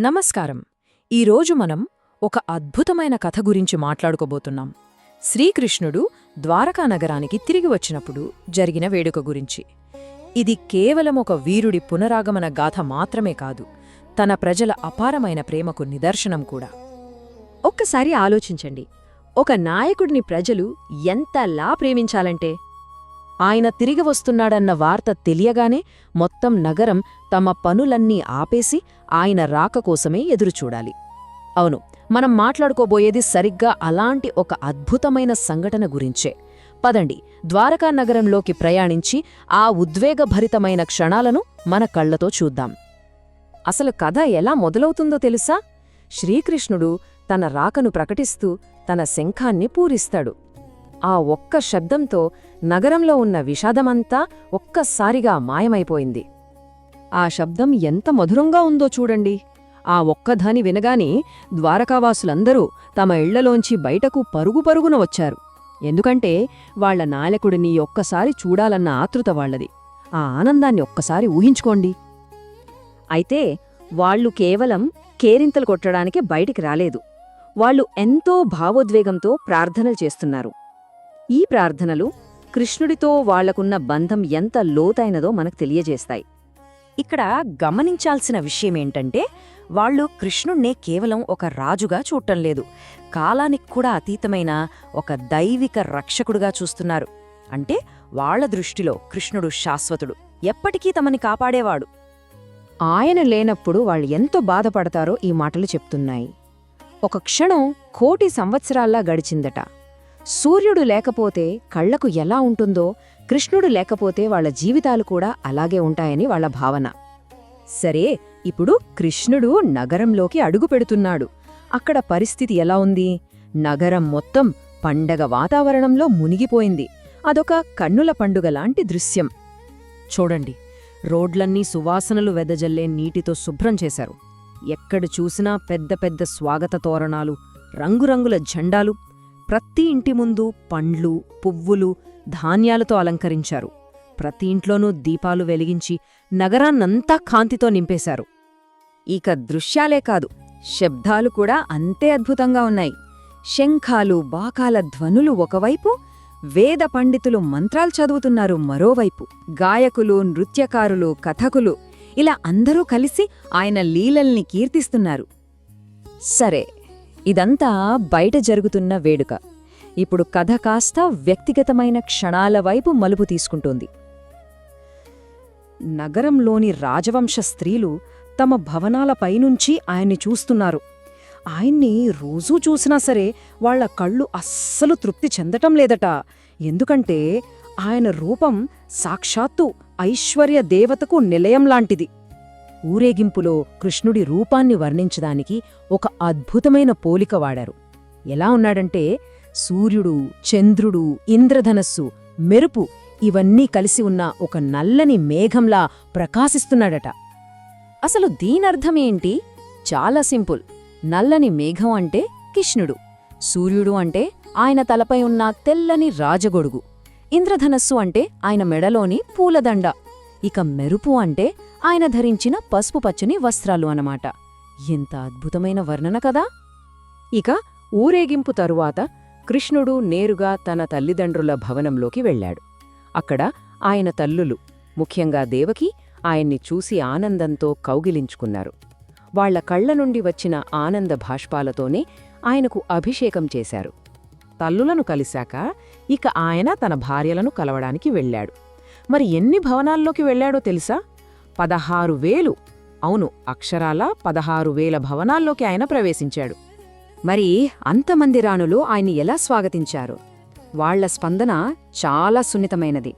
నమస్కారం. ఈరోజు మనం ఒక అద్భుతమైన కథ గురించి మాట్లాడుకోబోతున్నాం. శ్రీకృష్ణుడు ద్వారకా నగరానికి తిరిగి వచ్చినప్పుడు జరిగిన వేడుక గురించి. ఇది కేవలం ఒక వీరుడి పునరాగమన గాథ మాత్రమే కాదు తన ప్రజల అపారమైన ప్రేమకు నిదర్శనం కూడా. ఒక్కసారి ఆలోచించండి. ఒక నాయకుడిని ప్రజలు ఎంతలా ప్రేమించాలంటే ఆయన తిరిగి వస్తున్నాడన్న వార్త తెలియగానే మొత్తం నగరం తమ పనులన్నీ ఆపేసి ఆయన రాక కోసమే ఎదురుచూడాలి. అవును మనం మాట్లాడుకోబోయేది సరిగ్గా అలాంటి ఒక అద్భుతమైన సంఘటన గురించే. పదండి ద్వారకా నగరంలోకి ప్రయాణించి ఆ ఉద్వేగభరితమైన క్షణాలను మన కళ్ళతో చూద్దాం. అసలు కథ ఎలా మొదలవుతుందో తెలుసా? శ్రీకృష్ణుడు తన రాకను ప్రకటిస్తూ తన శంఖాన్ని పూరిస్తాడు. ఆ ఒక్క శబ్దంతో నగరంలో ఉన్న విషాదమంతా ఒక్కసారిగా మాయమైపోయింది. ఆ శబ్దం ఎంత మధురంగా ఉందో చూడండి. ఆ ఒక్కధాని వినగానే ద్వారకావాసులందరూ తమ ఇళ్ళలోంచి బయటకు పరుగు పరుగున వచ్చారు. ఎందుకంటే వాళ్ళ నాయకుడిని ఒక్కసారి చూడాలన్న ఆతృత వాళ్ళది ఆ ఆనందాన్ని ఒక్కసారి ఊహించుకోండి. అయితే వాళ్ళు కేవలం కేరింతలు కొట్టడానికి బయటికి రాలేదు. వాళ్ళు ఎంతో భావోద్వేగంతో ప్రార్థనలు చేస్తున్నారు. ఈ ప్రార్థనలు కృష్ణుడితో వాళ్ళకున్న బంధం ఎంత లోతైనదో మనకు తెలియజేస్తాయి. ఇక్కడ గమనించాల్సిన విషయమేంటంటే వాళ్ళు కృష్ణుణ్ణే కేవలం ఒక రాజుగా చూడటం లేదు. కాలానికి కూడా అతీతమైన ఒక దైవిక రక్షకుడుగా చూస్తున్నారు. అంటే వాళ్ళ దృష్టిలో కృష్ణుడు శాశ్వతుడు. ఎప్పటికీ తమని కాపాడేవాడు. ఆయన లేనప్పుడు వాళ్ళు ఎంతో బాధపడతారో ఈ మాటలు చెప్తున్నాయి. ఒక క్షణం కోటి సంవత్సరాల్లా గడిచిందట. సూర్యుడు లేకపోతే కళ్ళకు ఎలా ఉంటుందో కృష్ణుడు లేకపోతే వాళ్ళ జీవితాలు కూడా అలాగే ఉంటాయని వాళ్ళ భావన. సరే ఇప్పుడు కృష్ణుడు నగరంలోకి అడుగుపెడుతున్నాడు అక్కడ పరిస్థితి ఎలా ఉంది? నగరం మొత్తం పండగ వాతావరణంలో మునిగిపోయింది. అదొక కన్నుల పండుగలాంటి దృశ్యం. చూడండి రోడ్లన్నీ సువాసనలు వెదజల్లే నీటితో శుభ్రం చేశారు. ఎక్కడ చూసినా పెద్ద పెద్ద స్వాగత తోరణాలు రంగురంగుల జెండాలు ప్రతి ఇంటి ముందు పండ్లు పువ్వులు ధాన్యాలతో అలంకరించారు. ప్రతి ఇంట్లోనూ దీపాలు వెలిగించి నగరాన్నంతా కాంతితో నింపేశారు. ఇక దృశ్యాలే కాదు శబ్దాలు కూడా అంతే అద్భుతంగా ఉన్నాయి. శంఖాలు బాకాల ధ్వనులు ఒకవైపు వేద పండితులు మంత్రాలు చదువుతున్నారు మరోవైపు. గాయకులు నృత్యకారులు కథకులు ఇలా అందరూ కలిసి ఆయన లీలల్ని కీర్తిస్తున్నారు. సరే ఇదంతా బయట జరుగుతున్న వేడుక. ఇప్పుడు కథ కాస్త వ్యక్తిగతమైన క్షణాల వైపు మలుపు తీసుకుంటోంది. నగరంలోని రాజవంశ స్త్రీలు తమ భవనాలపైనుంచి ఆయన్ని చూస్తున్నారు. ఆయన్ని రోజూ చూసినా సరే వాళ్ళ కళ్ళు అస్సలు తృప్తి చెందటం లేదట. ఎందుకంటే ఆయన రూపం సాక్షాత్తు ఐశ్వర్య దేవతకు నిలయంలాంటిది ఊరేగింపులో కృష్ణుడి రూపాన్ని వర్ణించడానికి ఒక అద్భుతమైన పోలిక వాడారు. ఎలా ఉన్నాడంటే సూర్యుడు చంద్రుడు ఇంద్రధనస్సు మెరుపు ఇవన్నీ కలిసి ఉన్న ఒక నల్లని మేఘంలా ప్రకాశిస్తున్నాడట. అసలు దీనర్థమేంటి చాలా సింపుల్. నల్లని మేఘం అంటే కిష్ణుడు. సూర్యుడు అంటే ఆయన తలపై ఉన్న తెల్లని రాజగొడుగు. ఇంద్రధనస్సు అంటే ఆయన మెడలోని పూలదండ. ఇక మెరుపు అంటే ఆయన ధరించిన పసుపు పచ్చని వస్త్రాలు అనమాట ఎంత అద్భుతమైన వర్ణన కదా! ఇక ఊరేగింపు తరువాత కృష్ణుడు నేరుగా తన తల్లిదండ్రుల భవనంలోకి వెళ్ళాడు. అక్కడ ఆయన తల్లులు ముఖ్యంగా దేవకి ఆయన్ని చూసి ఆనందంతో కౌగిలించుకున్నారు. వాళ్ళ కళ్ళ నుండి వచ్చిన ఆనంద భాష్పాలతోనే ఆయనకు అభిషేకం చేశారు. తల్లులను కలిశాక ఇక ఆయన తన భార్యలను కలవడానికి వెళ్ళాడు. మరి ఎన్ని భవనాల్లోకి వెళ్ళాడో తెలుసా? పదహారు వేలు. అవును అక్షరాల పదహారు వేల భవనాల్లోకి ఆయన ప్రవేశించాడు. మరి అంతమంది రాణులు ఆయన్ని ఎలా స్వాగతించారు? వాళ్ళ స్పందన చాలా సున్నితమైనది.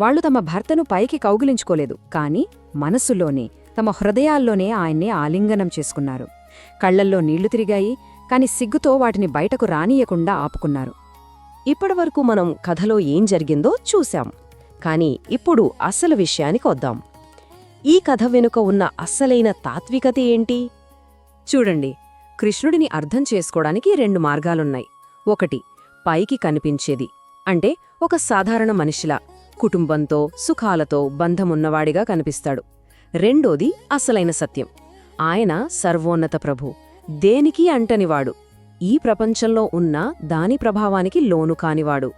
వాళ్ళు తమ భర్తను పైకి కౌగిలించుకోలేదు కాని మనసులోనే తమ హృదయాల్లోనే ఆయన్ని ఆలింగనం చేసుకున్నారు. కళ్ళల్లో నీళ్ళు తిరిగాయి కాని సిగ్గుతో వాటిని బయటకు రానియకుండా ఆపుకున్నారు. ఇప్పటివరకు మనం కథలో ఏం జరిగిందో చూశాం. కాని ఇప్పుడు అసలు విషయానికి వద్దాం. ఈ కథ వెనుక ఉన్న అస్సలైన తాత్వికత ఏంటి? చూడండి కృష్ణుడిని అర్థం చేసుకోవడానికి రెండు మార్గాలున్నాయి. ఒకటి పైకి కనిపించేది. అంటే ఒక సాధారణ మనిషిలా కుటుంబంతో సుఖాలతో బంధమున్నవాడిగా కనిపిస్తాడు. రెండోది అసలైన సత్యం. ఆయన సర్వోన్నత ప్రభు దేనికి అంటనివాడు? ఈ ప్రపంచంలో ఉన్న దాని ప్రభావానికి లోను కానివాడు.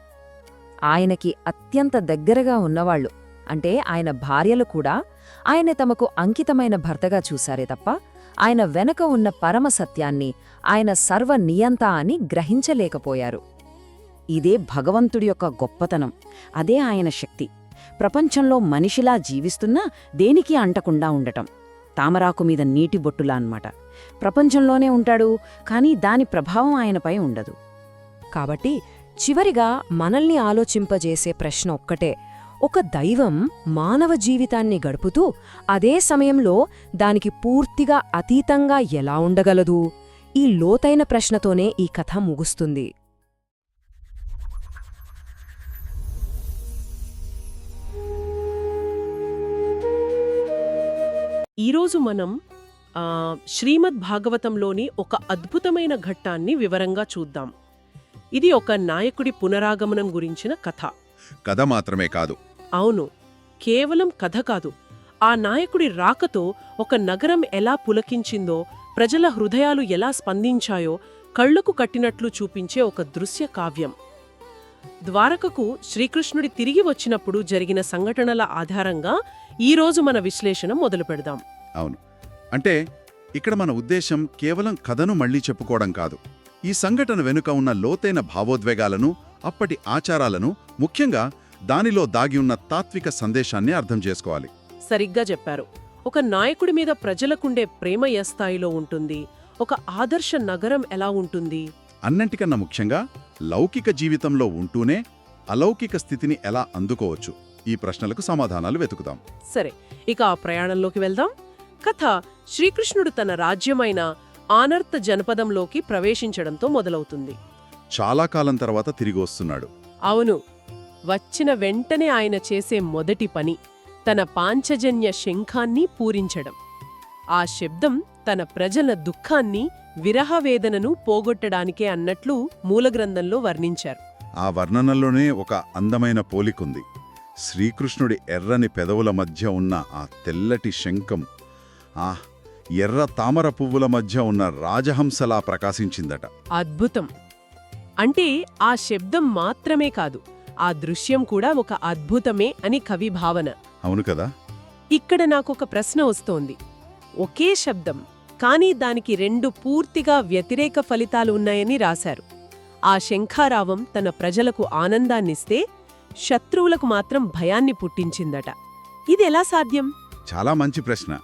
ఆయనకి అత్యంత దగ్గరగా ఉన్నవాళ్ళు అంటే ఆయన భార్యలు కూడా ఆయన తమకు అంకితమైన భర్తగా చూశారే తప్ప ఆయన వెనక ఉన్న పరమ సత్యాన్ని ఆయన సర్వ నియంత అని గ్రహించలేకపోయారు. ఇదే భగవంతుడి యొక్క గొప్పతనం. అదే ఆయన శక్తి. ప్రపంచంలో మనిషిలా జీవిస్తున్నా దేనికి అంటకుండా ఉండటం. తామరాకు మీద నీటి బొట్టులా అన్నమాట. ప్రపంచంలోనే ఉంటాడు కానీ దాని ప్రభావం ఆయనపై ఉండదు. కాబట్టి చివరిగా మనల్ని ఆలోచింపజేసే ప్రశ్న ఒక్కటే. ఒక దైవం మానవ జీవితాన్ని గడుపుతూ అదే సమయంలో దానికి పూర్తిగా అతీతంగా ఎలా ఉండగలదు? ఈ లోతైన ప్రశ్నతోనే ఈ కథ ముగుస్తుంది. ఈరోజు మనం శ్రీమద్ భాగవతంలోని ఒక అద్భుతమైన ఘట్టాన్ని వివరంగా చూద్దాం. ఇది ఒక నాయకుడి పునరాగమనం గురించిన కథ. కథ మాత్రమే కాదు. అవును. కేవలం కథ కాదు. ఆ నాయకుడి రాకతో ఒక నగరం ఎలా పులకించిందో ప్రజల హృదయాలు ఎలా స్పందించాయో కళ్ళకు కట్టినట్లు చూపించే ఒక దృశ్య కావ్యం. ద్వారకకు శ్రీకృష్ణుడి తిరిగి వచ్చినప్పుడు జరిగిన సంఘటనల ఆధారంగా ఈరోజు మన విశ్లేషణ మొదలు పెడదాం. అవును. అంటే ఇక్కడ మన ఉద్దేశం కేవలం కథను మళ్ళీ చెప్పుకోవడం కాదు. ఈ సంఘటన వెనుక ఉన్న లోతైన భావోద్వేగాలను అప్పటి ఆచారాలను ముఖ్యంగా దానిలో దాగి ఉన్న తాత్విక సందేశాన్ని అర్థం చేసుకోవాలి. సరిగ్గా చెప్పారు. ఒక నాయకుడి మీద ప్రజలకుండే ప్రేమ ఏ స్థాయిలో ఉంటుంది? ఒక ఆదర్శ నగరం ఎలా ఉంటుంది? అన్నింటికన్నా ముఖ్యంగా లౌకిక జీవితంలో ఉంటూనే అలౌకిక స్థితిని ఎలా అందుకోవచ్చు? ఈ ప్రశ్నలకు సమాధానాలు వెతుకుదాం. సరే ఇక ఆ ప్రయాణంలోకి వెళ్దాం. కథ శ్రీకృష్ణుడు తన రాజ్యమైన ఆనర్త జనపదంలోకి ప్రవేశించడంతో మొదలవుతుంది. చాలా కాలం తర్వాత తిరిగి వస్తున్నాడు. అవును. వచ్చిన వెంటనే ఆయన చేసే మొదటి పని తన పాంచజన్య శంఖాన్ని పూరించడం. ఆ శబ్దం తన ప్రజల దుఃఖాన్ని విరహవేదనను పోగొట్టడానికే అన్నట్లు మూలగ్రంథంలో వర్ణించారు. ఆ వర్ణనలోనే ఒక అందమైన పోలికుంది. శ్రీకృష్ణుడి ఎర్రని పెదవుల మధ్య ఉన్న ఆ తెల్లటి శంఖం ఆ ఎర్ర తామర పువ్వుల మధ్య ఉన్న రాజహంసలా ప్రకాశించిందట. అద్భుతం. అంటే ఆ శబ్దం మాత్రమే కాదు ఆ దృశ్యం కూడా ఒక అద్భుతమే అని కవి భావన. అవును కదా? ఇక్కడ నాకొక ప్రశ్న వస్తోంది. ఒకే శబ్దం కానీ దానికి రెండు పూర్తిగా వ్యతిరేక ఫలితాలు ఉన్నాయని రాశారు. ఆ శంఖారావం తన ప్రజలకు ఆనందాన్నిస్తే శత్రువులకు మాత్రం భయాన్ని పుట్టించిందట. ఇదెలా సాధ్యం? చాలా మంచి ప్రశ్న.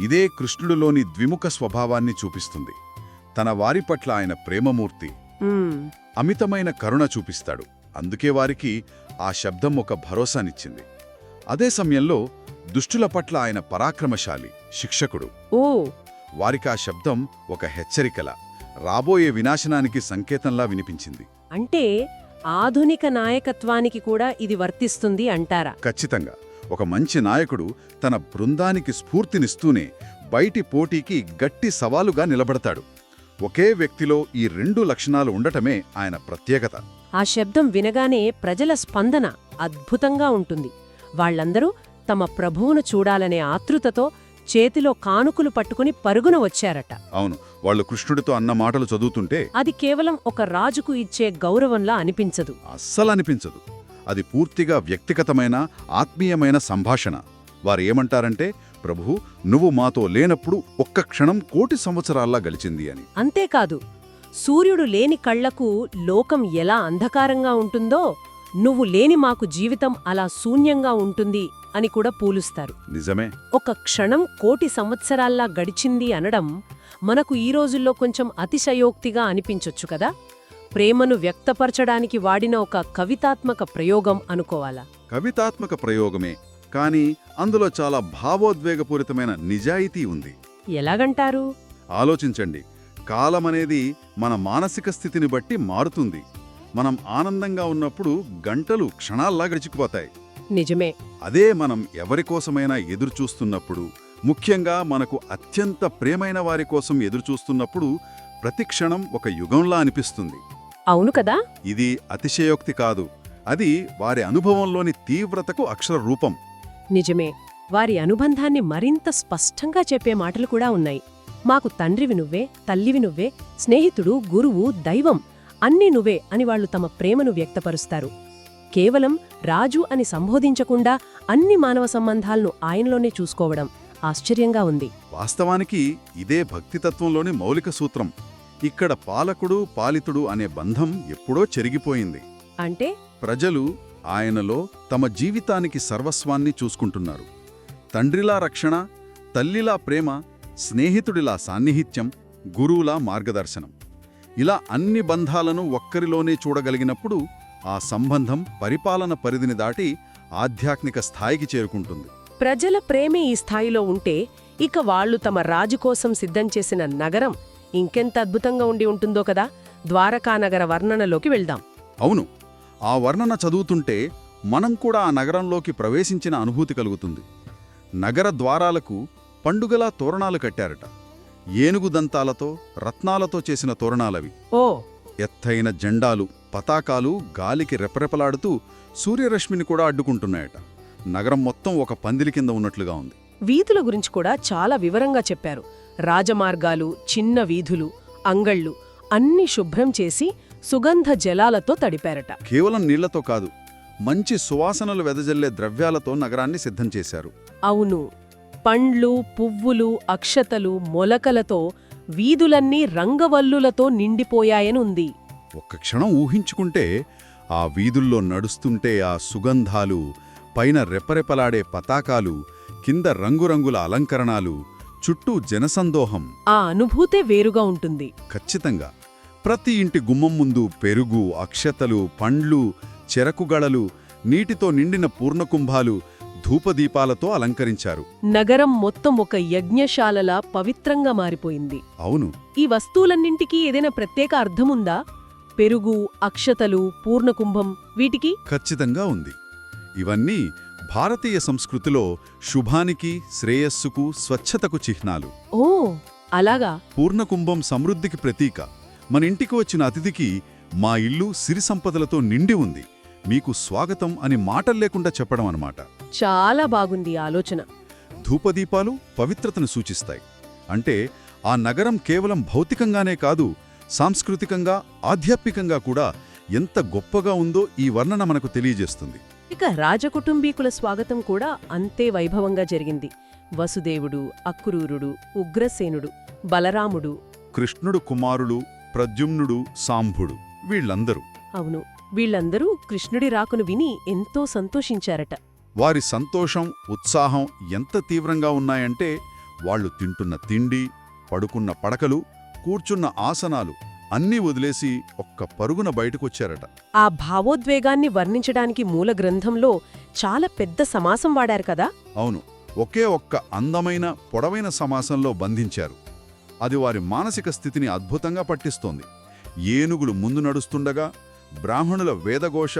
ఇదే కృష్ణుడిలోని ద్విముఖ స్వభావాన్ని చూపిస్తుంది. తన వారి పట్ల ఆయన ప్రేమమూర్తి. మ్మ్, అమితమైన కరుణ చూపిస్తాడు. అందుకే వారికి ఆ శబ్దం ఒక భరోసానిచ్చింది. అదే సమయంలో దుష్టుల పట్ల ఆయన పరాక్రమశాలి శిక్షకుడు. ఓ! వారికి ఆ శబ్దం ఒక హెచ్చరికల రాబోయే వినాశనానికి సంకేతంలా వినిపించింది. అంటే ఆధునిక నాయకత్వానికి కూడా ఇది వర్తిస్తుంది అంటారా? ఖచ్చితంగా. ఒక మంచి నాయకుడు తన బృందానికి స్ఫూర్తినిస్తూనే బయటి పోటీకి గట్టి సవాలుగా నిలబడతాడు. ఒకే వ్యక్తిలో ఈ రెండు లక్షణాలు ఉండటమే ఆయన ప్రత్యేకత. ఆ శబ్దం వినగానే ప్రజల స్పందన అద్భుతంగా ఉంటుంది. వాళ్ళందరూ తమ ప్రభువును చూడాలనే ఆతృతతో చేతిలో కానుకలు పట్టుకుని పరుగున వచ్చారట. అవును వాళ్ళు కృష్ణుడితో అన్న మాటలు చదువుతుంటే అది కేవలం ఒక రాజుకు ఇచ్చే గౌరవంలా అనిపించదు. అస్సలు అనిపించదు అది పూర్తిగా వ్యక్తిగతమైన ఆత్మీయమైన సంభాషణ. వారు ఏమంటారంటే ప్రభు నువ్వు మాతో లేనప్పుడు ఒక్క క్షణం కోటి సంవత్సరాల్లా గలిచింది అని. అంతేకాదు సూర్యుడు లేని కళ్ళకు లోకం ఎలా అంధకారంగా ఉంటుందో నువ్వు లేని మాకు జీవితం అలా శూన్యంగా ఉంటుంది అని కూడా పూలుస్తారు. నిజమే. ఒక క్షణం కోటి సంవత్సరాల్లా గడిచింది అనడం మనకు ఈ రోజుల్లో కొంచెం అతిశయోక్తిగా అనిపించొచ్చు కదా? ప్రేమను వ్యక్తపరచడానికి వాడిన ఒక కవితాత్మక ప్రయోగం అనుకోవాలా? కవితాత్మక ప్రయోగమే కానీ అందులో చాలా భావోద్వేగపూరితమైన నిజాయితీ ఉంది. ఎలాగంటారు? ఆలోచించండి. కాలమనేది మన మానసిక స్థితిని బట్టి మారుతుంది. మనం ఆనందంగా ఉన్నప్పుడు గంటలు క్షణాల్లా గడిచిపోతాయి. నిజమే. అదే మనం ఎవరికోసమైనా ఎదురుచూస్తున్నప్పుడు ముఖ్యంగా మనకు అత్యంత ప్రేమైన వారి కోసం ఎదురుచూస్తున్నప్పుడు ప్రతి క్షణం ఒక యుగంలా అనిపిస్తుంది. అవును కదా? ఇది అతిశయోక్తి కాదు. అది వారి అనుభవంలోని తీవ్రతకు అక్షర రూపం. నిజమే. వారి అనుబంధాన్ని మరింత స్పష్టంగా చెప్పే మాటలు కూడా ఉన్నాయి. మాకు తండ్రివి నువ్వే తల్లివి నువ్వే స్నేహితుడు గురువు దైవం అన్నీ నువ్వే అని వాళ్ళు తమ ప్రేమను వ్యక్తపరుస్తారు. కేవలం రాజు అని సంబోధించకుండా అన్ని మానవ సంబంధాలను ఆయనలోనే చూసుకోవడం ఆశ్చర్యంగా ఉంది. వాస్తవానికి ఇదే భక్తితత్వంలోని మౌలిక సూత్రం. ఇక్కడ పాలకుడు పాలితుడు అనే బంధం ఎప్పుడో చెరిగిపోయింది. అంటే? ప్రజలు ఆయనలో తమ జీవితానికి సర్వస్వాన్ని చూసుకుంటున్నారు. తండ్రిలా రక్షణ తల్లిలా ప్రేమ స్నేహితుడిలా సాన్నిహిత్యం గురువులా మార్గదర్శనం. ఇలా అన్ని బంధాలను ఒక్కరిలోనే చూడగలిగినప్పుడు ఆ సంబంధం పరిపాలన పరిధిని దాటి ఆధ్యాత్మిక స్థాయికి చేరుకుంటుంది. ప్రజల ప్రేమే ఈ స్థాయిలో ఉంటే ఇక వాళ్ళు తమ రాజు కోసం సిద్ధం చేసిన నగరం ఇంకెంత అద్భుతంగా ఉండి ఉంటుందో కదా? ద్వారకానగర వర్ణనలోకి వెళ్దాం. అవును. ఆ వర్ణన చదువుతుంటే మనం కూడా ఆ నగరంలోకి ప్రవేశించిన అనుభూతి కలుగుతుంది. నగర ద్వారాలకు పండుగలా తోరణాలు కట్టారట. ఏనుగు దంతాలతో రత్నాలతో చేసిన తోరణాలవి. ఓ! ఎత్తైన జెండాలు పతాకాలు గాలికి రెపరెపలాడుతూ సూర్యరశ్మిని కూడా అడ్డుకుంటున్నాయట. నగరం మొత్తం ఒక పందిలి కింద ఉన్నట్లుగా ఉంది. వీధుల గురించి కూడా చాలా వివరంగా చెప్పారు. రాజమార్గాలు చిన్న వీధులు అంగళ్ళు అన్ని శుభ్రం చేసి సుగంధ జలాలతో తడిపారట. కేవలం నీళ్ళతో కాదు మంచి సువాసనలు వెదజల్లే ద్రవ్యాలతో నగరాన్ని సిద్ధం చేశారు. అవును పండ్లు పువ్వులు అక్షతలు మొలకలతో వీధులన్నీ రంగవల్లులతో నిండిపోయాయనుంది. ఒక్క క్షణం ఊహించుకుంటే ఆ వీధుల్లో నడుస్తుంటే ఆ సుగంధాలు పైన రెపరెపలాడే పతాకాలు కింద రంగురంగుల అలంకరణాలు చుట్టూ జనసందోహం. ఆ అనుభూతే వేరుగా ఉంటుంది. ఖచ్చితంగా. ప్రతి ఇంటి గుమ్మం ముందు పెరుగు అక్షతలు పండ్లు చెరకుగళలు నీటితో నిండిన పూర్ణకుంభాలు ధూపదీపాలతో అలంకరించారు. నగరం మొత్తం ఒక యజ్ఞశాలలా పవిత్రంగా మారిపోయింది. అవును. ఈ వస్తువులన్నింటికీ ఏదైనా ప్రత్యేక అర్థముందా? పెరుగు అక్షతలు పూర్ణకుంభం వీటికి? ఖచ్చితంగా ఉంది. ఇవన్నీ భారతీయ సంస్కృతిలో శుభానికి శ్రేయస్సుకు స్వచ్ఛతకు చిహ్నాలు. ఓ అలాగా? పూర్ణకుంభం సమృద్ధికి ప్రతీక. మన ఇంటికి వచ్చిన అతిథికి మా ఇల్లు సిరి సంపదలతో నిండి ఉంది. మీకు స్వాగతం అని మాటల్లేకుండా చెప్పడం అన్నమాట. చాలా బాగుంది ఆలోచన. ధూపదీపాలు పవిత్రతను సూచిస్తాయి. అంటే ఆ నగరం కేవలం భౌతికంగానే కాదు సాంస్కృతికంగా ఆధ్యాత్మికంగా కూడా ఎంత గొప్పగా ఉందో ఈ వర్ణన మనకు తెలియజేస్తుంది. ఇక రాజకుటుంబీకుల స్వాగతం కూడా అంతే వైభవంగా జరిగింది. వసుదేవుడు అక్రూరుడు ఉగ్రసేనుడు బలరాముడు. కృష్ణుడు కుమారులు ప్రద్యుమ్నుడు సాంభుడు వీళ్ళందరూ. అవును వీళ్ళందరూ కృష్ణుడి రాకును విని ఎంతో సంతోషించారట. వారి సంతోషం ఉత్సాహం ఎంత తీవ్రంగా ఉన్నాయంటే వాళ్ళు తింటున్న తిండి పడుకున్న పడకలు కూర్చున్న ఆసనాలు అన్నీ వదిలేసి ఒక్క పరుగున బయటకొచ్చారట. ఆ భావోద్వేగాన్ని వర్ణించడానికి మూల గ్రంథంలో చాలా పెద్ద సమాసం వాడారు కదా? అవును. ఒకే ఒక్క అందమైన పొడవైన సమాసంలో బంధించారు. అది వారి మానసిక స్థితిని అద్భుతంగా పట్టిస్తోంది. ఏనుగులు ముందు నడుస్తుండగా బ్రాహ్మణుల వేదఘోష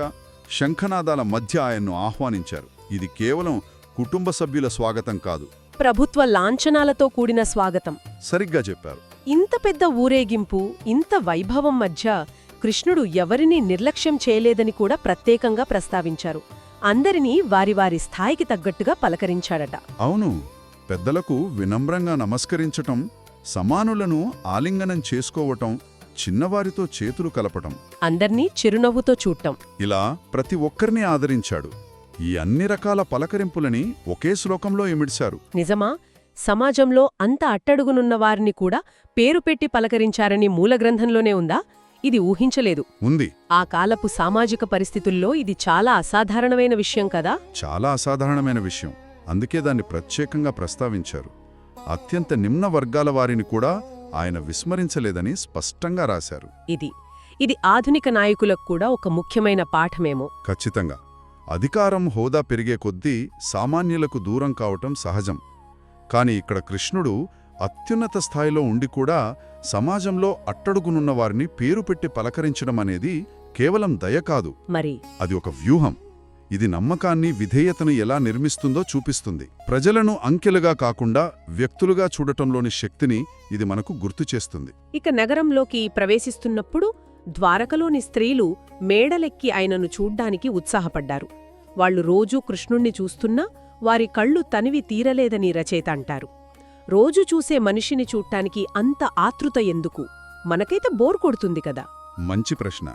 శంఖనాదాల మధ్య ఆయన్ను ఆహ్వానించారు. ఇది కేవలం కుటుంబ సభ్యుల స్వాగతం కాదు. ప్రభుత్వ లాంఛనాలతో కూడిన స్వాగతం. సరిగ్గా చెప్పారు. ఇంత పెద్ద ఊరేగింపు ఇంత వైభవం మధ్య కృష్ణుడు ఎవరినీ నిర్లక్ష్యం చేయలేదని కూడా ప్రత్యేకంగా ప్రస్తావించారు. అందరినీ వారి వారి స్థాయికి తగ్గట్టుగా పలకరించాడట. అవును పెద్దలకు వినమ్రంగా నమస్కరించటం సమానులను ఆలింగనం చేసుకోవటం చిన్నవారితో చేతులు కలపటం. అందర్నీ చిరునవ్వుతో చూడటం. ఇలా ప్రతి ఒక్కరిని ఆదరించాడు. ఈ అన్ని రకాల పలకరింపులని ఒకే శ్లోకంలో ఇమిడ్చారు నిజమా? సమాజంలో అంత అట్టడుగునున్న వారిని కూడా పేరు పెట్టి పలకరించారని మూలగ్రంథంలోనే ఉందా? ఇది ఊహించలేదు. ఉంది. ఆ కాలపు సామాజిక పరిస్థితుల్లో ఇది చాలా అసాధారణమైన విషయం కదా? చాలా అసాధారణమైన విషయం. అందుకే దాన్ని ప్రత్యేకంగా ప్రస్తావించారు. అత్యంత నిమ్న వర్గాల వారిని కూడా ఆయన విస్మరించలేదని స్పష్టంగా రాశారు. ఇది ఇది ఆధునిక నాయకులకు కూడా ఒక ముఖ్యమైన పాఠమేమో. ఖచ్చితంగా. అధికారం హోదా పెరిగే కొద్దీ సామాన్యులకు దూరం కావటం సహజం. కాని ఇక్కడ కృష్ణుడు అత్యున్నత స్థాయిలో ఉండి కూడా సమాజంలో అట్టడుగునున్న వారిని పేరు పెట్టి పలకరించడం అనేది కేవలం దయ కాదు. మరి? అది ఒక వ్యూహం. ఇది నమ్మకాన్ని విధేయతను ఎలా నిర్మిస్తుందో చూపిస్తుంది. ప్రజలను అంకెలుగా కాకుండా వ్యక్తులుగా చూడటంలోని శక్తిని ఇది మనకు గుర్తు చేస్తుంది. ఇక నగరంలోకి ప్రవేశిస్తున్నప్పుడు ద్వారకలోని స్త్రీలు మేడలెక్కి ఆయనను చూడ్డానికి ఉత్సాహపడ్డారు. వాళ్ళు రోజూ కృష్ణుణ్ణి చూస్తున్నా వారి కళ్ళు తనివి తీరలేదని రచయిత అంటారు. రోజు చూసే మనిషిని చూడ్టానికి అంత ఆతృత ఎందుకు? మనకైతే బోర్ కొడుతుంది కదా. మంచి ప్రశ్న.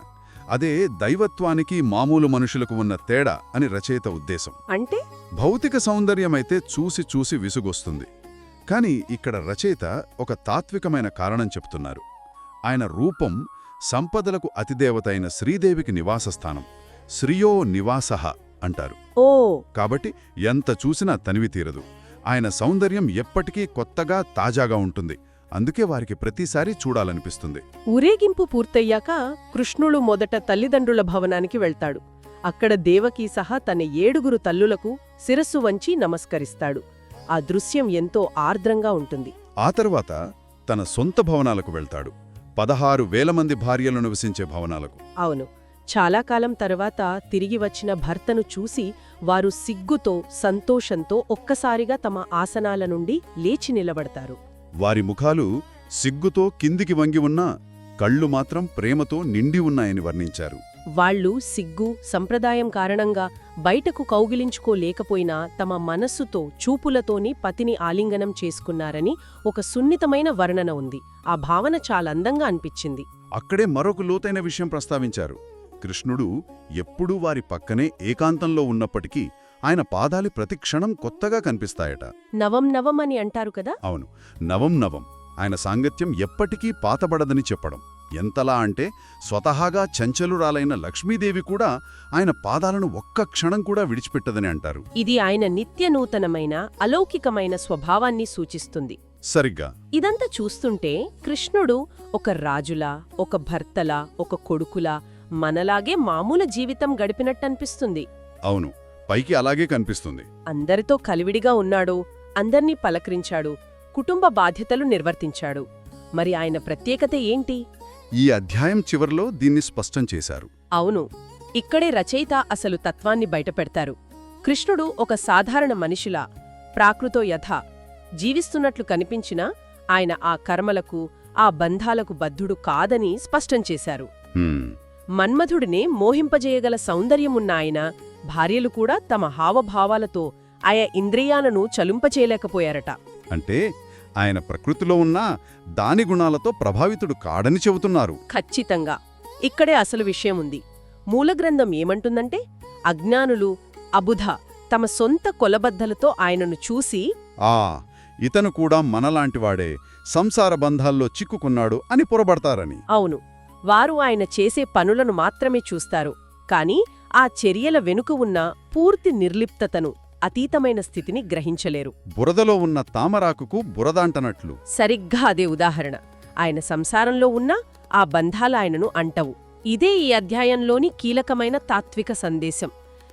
అదే దైవత్వానికి మామూలు మనుషులకు ఉన్న తేడా అని రచయిత ఉద్దేశం. అంటే? భౌతిక సౌందర్యమైతే చూసి చూసి విసుగొస్తుంది. కాని ఇక్కడ రచయిత ఒక తాత్వికమైన కారణం చెప్తున్నారు. ఆయన రూపం సంపదలకు అతిదేవత అయిన శ్రీదేవికి నివాసస్థానం. శ్రియో నివాసః అంటారు. ఓ. కాబట్టి ఎంత చూసినా తనివి తీరదు. ఆయన సౌందర్యం ఎప్పటికీ కొత్తగా తాజాగా ఉంటుంది. అందుకే వారికి ప్రతిసారి చూడాలనిపిస్తుంది. ఊరేగింపు పూర్తయ్యాక కృష్ణుడు మొదట తల్లిదండ్రుల భవనానికి వెళ్తాడు. అక్కడ దేవకీ సహా తన ఏడుగురు తల్లులకు శిరస్సు వంచి నమస్కరిస్తాడు. ఆ దృశ్యం ఎంతో ఆర్ద్రంగా ఉంటుంది. ఆ తరువాత తన సొంత భవనాలకు వెళ్తాడు. పదహారు వేల మంది భార్యలు నివసించే భవనాలకు. అవును. చాలా కాలం తర్వాత తిరిగి వచ్చిన భర్తను చూసి వారు సిగ్గుతో సంతోషంతో ఒక్కసారిగా తమ ఆసనాల నుండి లేచి నిలబడతారు. వారి ముఖాలు సిగ్గుతో కిందికి వంగి ఉన్నా కళ్ళు మాత్రం ప్రేమతో నిండి ఉన్నాయని వర్ణించారు. వాళ్ళు సిగ్గు సంప్రదాయం కారణంగా బయటకు కౌగిలించుకోలేకపోయినా తమ మనస్సుతో చూపులతోని పతిని ఆలింగనం చేసుకున్నారని ఒక సున్నితమైన వర్ణన ఉంది. ఆ భావన చాలా అందంగా అనిపించింది. అక్కడే మరొక లోతైన విషయం ప్రస్తావించారు. కృష్ణుడు ఎప్పుడూ వారి పక్కనే ఏకాంతంలో ఉన్నప్పటికీ ఆయన పాదాలు ప్రతిక్షణం కొత్తగా కనిపిస్తాయట. నవం నవం అని అంటారు కదా? అవును. నవం నవం. ఆయన సాంగత్యం ఎప్పటికీ పాతబడదని చెప్పడం. ఎంతలా అంటే స్వతహాగా చంచలురాలైన లక్ష్మీదేవి కూడా ఆయన పాదాలను ఒక్క క్షణం కూడా విడిచిపెట్టదని అంటారు. ఇది ఆయన నిత్య నూతనమైన అలౌకికమైన స్వభావాన్ని సూచిస్తుంది. సరిగ్గా. ఇదంతా చూస్తుంటే కృష్ణుడు ఒక రాజులా ఒక భర్తలా ఒక కొడుకులా మనలాగే మామూలు జీవితం గడిపినట్టనిపిస్తుంది. అవును పైకి అలాగే కనిపిస్తుంది. అందరితో కలివిడిగా ఉన్నాడు అందర్నీ పలకరించాడు కుటుంబ బాధ్యతలు నిర్వర్తించాడు. మరి ఆయన ప్రత్యేకత ఏంటి? ఈ అధ్యాయం చివర్లో దీన్ని స్పష్టం చేశారు. అవును ఇక్కడే రచయిత అసలు తత్వాన్ని బయటపెడతారు. కృష్ణుడు ఒక సాధారణ మనిషిలా ప్రాకృతో యథ జీవిస్తున్నట్లు కనిపించినా ఆయన ఆ కర్మలకు ఆ బంధాలకు బద్ధుడు కాదని స్పష్టం చేశారు. మన్మధుడినే మోహింపజేయగల సౌందర్యమున్న ఆయన భార్యలు కూడా తమ హావభావాలతో ఆయా ఇంద్రియాలను చలుంపచేయలేకపోయారట. అంటే ఆయన ప్రకృతిలో ఉన్న దాని గుణాలతో ప్రభావితుడు కాడని చెబుతున్నారు. ఖచ్చితంగా. ఇక్కడే అసలు విషయం ఉంది మూలగ్రంథం ఏమంటుందంటే అజ్ఞానులు అబుధ తమ సొంత కొలబద్దలతో ఆయనను చూసి ఆ ఇతను కూడా మనలాంటివాడే సంసార బంధాల్లో చిక్కుకున్నాడు అని పొరబడతారని. అవును. వారు ఆయన చేసే పనులను మాత్రమే చూస్తారు. కాని ఆ చర్యల వెనుక ఉన్న పూర్తి నిర్లిప్తతను అతీతమైన స్థితిని గ్రహించలేరు. బురదలో ఉన్న తామరాకుకు బురదాంటనట్లు. సరిగ్గా అదే ఉదాహరణ. ఆయన సంసారంలో ఉన్న ఆ బంధాల ఆయనను అంటవు. ఇదే ఈ అధ్యాయంలోని కీలకమైన తాత్విక సందేశం.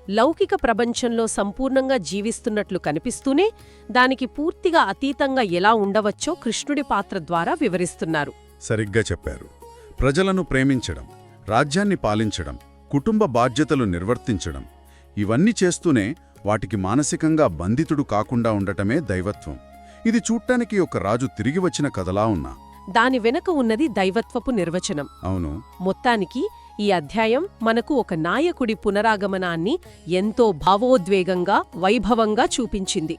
లౌకిక ప్రపంచంలో సంపూర్ణంగా జీవిస్తున్నట్లు కనిపిస్తూనే దానికి పూర్తిగా అతీతంగా ఎలా ఉండవచ్చో కృష్ణుడి పాత్ర ద్వారా వివరిస్తున్నారు. సరిగ్గా చెప్పారు. ప్రజలను ప్రేమించడం రాజ్యాన్ని పాలించడం కుటుంబ బాధ్యతలు నిర్వర్తించడం ఇవన్నీ చేస్తూనే వాటికి మానసికంగా బంధితుడు కాకుండా ఉండటమే దైవత్వం. ఇది చూడ్డానికి ఒక రాజు తిరిగి వచ్చిన కథలా ఉన్నా. దాని వెనక ఉన్నది దైవత్వపు నిర్వచనం. అవును. మొత్తానికి ఈ అధ్యాయం మనకు ఒక నాయకుడి పునరాగమనాన్ని ఎంతో భావోద్వేగంగా వైభవంగా చూపించింది.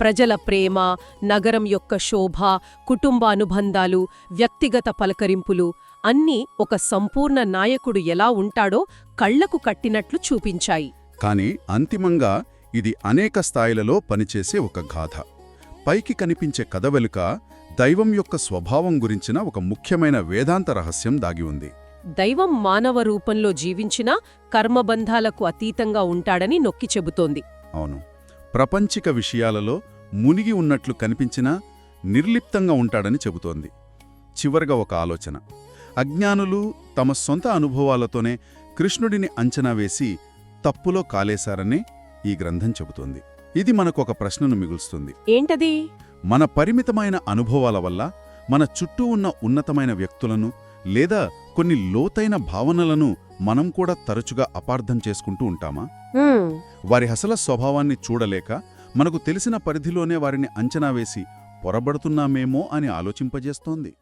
ప్రజల ప్రేమ నగరం యొక్క శోభ కుటుంబ అనుబంధాలు వ్యక్తిగత పలకరింపులు అన్నీ ఒక సంపూర్ణ నాయకుడు ఎలా ఉంటాడో కళ్ళకు కట్టినట్లు చూపించాయి. కాని అంతిమంగా ఇది అనేక స్థాయిలలో పనిచేసే ఒక గాథ. పైకి కనిపించే కథ వెనుక దైవం యొక్క స్వభావం గురించిన ఒక ముఖ్యమైన వేదాంత రహస్యం దాగి ఉంది. దైవం మానవ రూపంలో జీవించినా కర్మబంధాలకు అతీతంగా ఉంటాడని నొక్కి చెబుతోంది. అవును. ప్రపంచిక విషయాలలో మునిగి ఉన్నట్లు కనిపించినా నిర్లిప్తంగా ఉంటాడని చెబుతోంది. చివరగా ఒక ఆలోచన. అజ్ఞానులు తమ సొంత అనుభవాలతోనే కృష్ణుడిని అంచనా వేసి తప్పులో కాలేశారని ఈ గ్రంథం చెబుతోంది. ఇది మనకొక ప్రశ్నను మిగుల్స్తుంది. ఏంటది? మన పరిమితమైన అనుభవాల వల్ల మన చుట్టూ ఉన్న ఉన్నతమైన వ్యక్తులను లేదా కొన్ని లోతైన భావనలను మనం కూడా తరచుగా అపార్థం చేసుకుంటూ ఉంటామా? వారి అసల స్వభావాన్ని చూడలేక మనకు తెలిసిన పరిధిలోనే వారిని అంచనా వేసి పొరబడుతున్నామేమో అని ఆలోచింపజేస్తోంది.